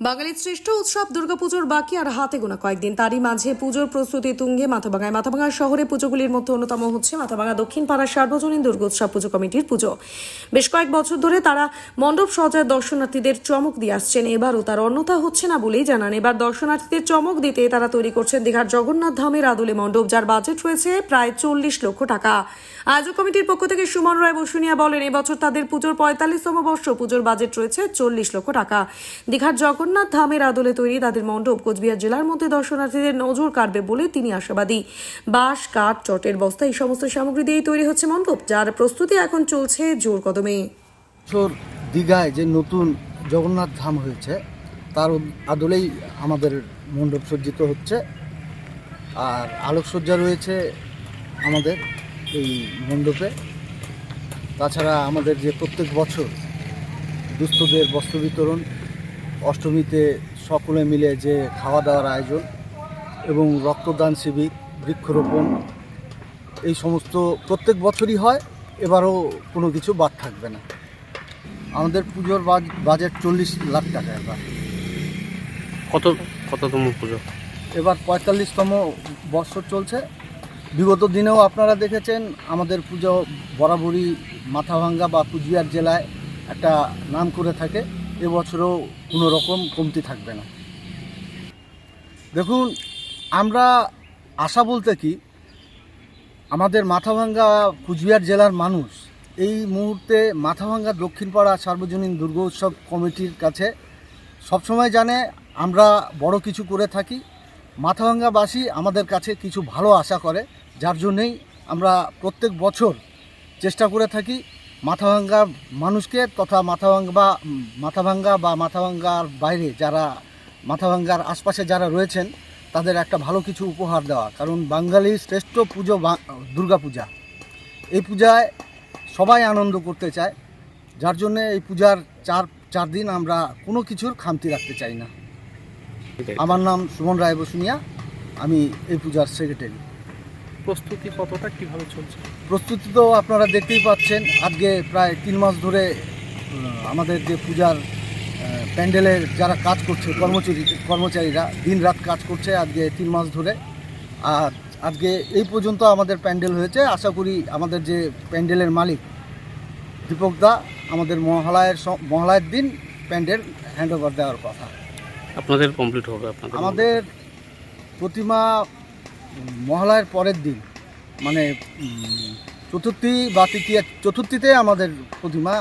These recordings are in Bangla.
বাঙালির শ্রেষ্ঠ উৎসব দুর্গাপুজোর বাকি আর হাতে গোনা কয়েকদিন। তারই মাঝে পুজোর প্রস্তুতি তুঙ্গে মাথাভাঙায়। মাথাভাঙা শহরে পুজোগুলির মধ্যে অন্যতম হচ্ছে মাথাভাঙা দক্ষিণ পাড়ার সার্বজনীন দুর্গোৎসব পুজো কমিটির পুজো। বেশ কয়েক বছর ধরে তারা মণ্ডপ সজায় দর্শনার্থীদের চমক দিয়ে আসছেন। এবারও তার অন্যতা হচ্ছে না বলেই জানান। এবার দর্শনার্থীদের চমক দিতে তারা তৈরি করছেন দীঘার জগন্নাথ ধামের আদলে মণ্ডপ, যার বাজেট রয়েছে প্রায় চল্লিশ লক্ষ টাকা। আয়োজক কমিটির পক্ষ থেকে সুমন রায় বসুনিয়া বলেন এবছর তাদের পুজোর পঁয়তাল্লিশতম বর্ষ। পুজোর বাজেট রয়েছে চল্লিশ লক্ষ টাকা। দীঘার জগন্নাথ ধামের আদলে তৈরি তাদের মণ্ডপ কোচবিহার জেলার মধ্যে দর্শনার্থীদের নজর কাড়বে বলে তিনি আশাবাদী। বাঁশ, কাঠ, চটের বস্তা এই সমস্ত সামগ্রী দিয়েই তৈরি হচ্ছে মণ্ডপ, যার প্রস্তুতি এখন চলছে জোর কদমে। দীঘায় যে নতুন জগন্নাথ ধাম হয়েছে, তার আদলেই আমাদের মণ্ডপ সজ্জিত হচ্ছে। আর আলোকসজ্জা রয়েছে আমাদের এই মণ্ডপে। তাছাড়া আমাদের যে প্রত্যেক বছর দুস্থদের বস্ত্র বিতরণ অষ্টমীতে সকলে মিলে যে খাওয়া দাওয়ার আয়োজন এবং রক্তদান শিবির বৃক্ষরোপণ এই সমস্ত প্রত্যেক বছরই হয় এবারও কোনো কিছু বাদ থাকবে না। আমাদের পুজোর বাজেট চল্লিশ লাখ টাকা এবার। কত কততম পুজো? এবার পঁয়তাল্লিশতম বৎসর চলছে। বিগত দিনেও আপনারা দেখেছেন আমাদের পুজো বরাবরই মাথাভাঙ্গা বা কুচবিহার জেলায় একটা নাম করে থাকে। এবছরও কোনো রকম কমতি থাকবে না। দেখুন, আমরা আশা বলতে কি, আমাদের মাথাভাঙ্গা কুচবিহার জেলার মানুষ এই মুহূর্তে মাথাভাঙ্গা দক্ষিণপাড়া সার্বজনীন দুর্গোৎসব কমিটির কাছে সবসময় জানে আমরা বড় কিছু করে থাকি। মাথাভাঙ্গাবাসী আমাদের কাছে কিছু ভালো আশা করে, যার জন্যেই আমরা প্রত্যেক বছর চেষ্টা করে থাকি মাথাভাঙ্গা মানুষকে তথা মাথাভাঙ্গা বা উম, মাথাভাঙ্গা বা মাথাভাঙ্গার বাইরে যারা মাথাভাঙ্গার আশপাশে যারা রয়েছেন তাদের একটা ভালো কিছু উপহার দেওয়া। কারণ বাঙালির শ্রেষ্ঠ পুজো বা- দুর্গাপূজা এই পূজায় সবাই আনন্দ করতে চায়। যার জন্য এই পূজার চার চার দিন আমরা কোনো কিছুর খামতি রাখতে চাই না। আমার নাম সুমন রায় বসুনিয়া। আমি এই পূজার সেক্রেটারি প্রস্তুতি কতটা কীভাবে চলছে? প্রস্তুতি তো আপনারা দেখতেই পাচ্ছেন। আজকে প্রায় তিন মাস ধরে আমাদের যে পূজার প্যান্ডেলের যারা কাজ করছে কর্মচারী কর্মচারীরা দিন রাত কাজ করছে আজকে তিন মাস ধরে। আর আজকে এই পর্যন্ত আমাদের প্যান্ডেল হয়েছে। আশা করি আমাদের যে প্যান্ডেলের মালিক দীপক দা আমাদের মহালয়ের মহালয়ের দিন প্যান্ডেল হ্যান্ড ওভার দেওয়ার কথা। আপনাদের কমপ্লিট হবে আমাদের প্রতিমা মহালয়ের পরের দিন মানে চতুর্থী বা তৃতীয় চতুর্থীতে আমাদের প্রতিমা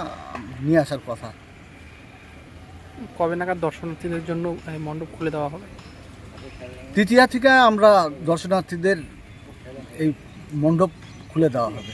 নিয়ে আসার কথা। কবে নাগাদ দর্শনার্থীদের জন্য এই মণ্ডপ খুলে দেওয়া হবে? তৃতীয়া থেকে আমরা দর্শনার্থীদের এই মণ্ডপ খুলে দেওয়া হবে।